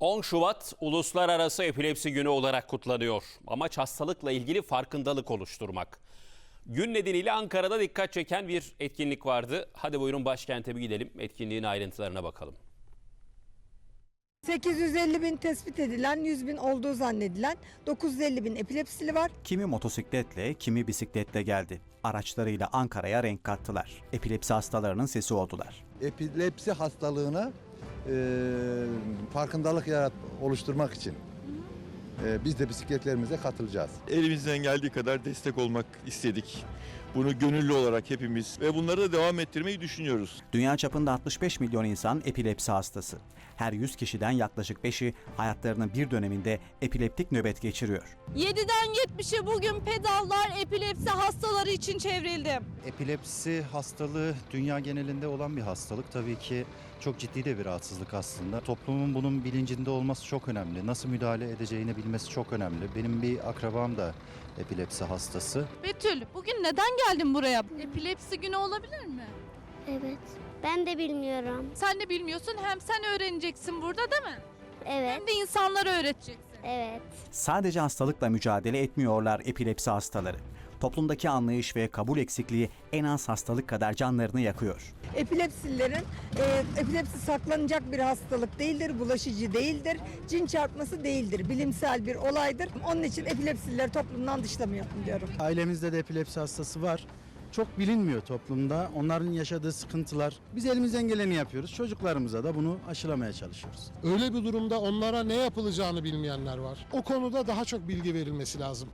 10 Şubat Uluslararası Epilepsi Günü olarak kutlanıyor. Amaç hastalıkla ilgili farkındalık oluşturmak. Gün nedeniyle Ankara'da dikkat çeken bir etkinlik vardı. Hadi buyurun başkente bir gidelim. Etkinliğin ayrıntılarına bakalım. 850 bin tespit edilen, 100 bin olduğu zannedilen 950 bin epilepsili var. Kimi motosikletle, kimi bisikletle geldi. Araçlarıyla Ankara'ya renk kattılar. Epilepsi hastalarının sesi oldular. epilepsi hastalığına e, farkındalık yarat oluşturmak için biz de bisikletlerimize katılacağız. elimizden geldiği kadar destek olmak istedik. Bunu gönüllü olarak hepimiz ve bunları da devam ettirmeyi düşünüyoruz. Dünya çapında 65 milyon insan epilepsi hastası. Her 100 kişiden yaklaşık 5'i hayatlarının bir döneminde epileptik nöbet geçiriyor. 7'den 70'e bugün pedallar epilepsi hastaları için çevrildi. Epilepsi hastalığı dünya genelinde olan bir hastalık. Tabii ki çok ciddi de bir rahatsızlık aslında. Toplumun bunun bilincinde olması çok önemli. Nasıl müdahale edeceğini bilmesi çok önemli. Benim bir akrabam da epilepsi hastası. Betül bugün neden geldin buraya? Epilepsi günü olabilir mi? Evet. Ben de bilmiyorum. Sen de bilmiyorsun hem sen öğreneceksin burada değil mi? Evet. Hem de insanlara öğreteceksin. Evet. Sadece hastalıkla mücadele etmiyorlar epilepsi hastaları. Toplumdaki anlayış ve kabul eksikliği en az hastalık kadar canlarını yakıyor. Epilepsililerin e, epilepsi saklanacak bir hastalık değildir, bulaşıcı değildir, cin çarpması değildir, bilimsel bir olaydır. Onun için epilepsilileri toplumdan dışlamayalım diyorum. Ailemizde de epilepsi hastası var. Çok bilinmiyor toplumda. Onların yaşadığı sıkıntılar. Biz elimizden geleni yapıyoruz. Çocuklarımıza da bunu aşılamaya çalışıyoruz. Öyle bir durumda onlara ne yapılacağını bilmeyenler var. O konuda daha çok bilgi verilmesi lazım.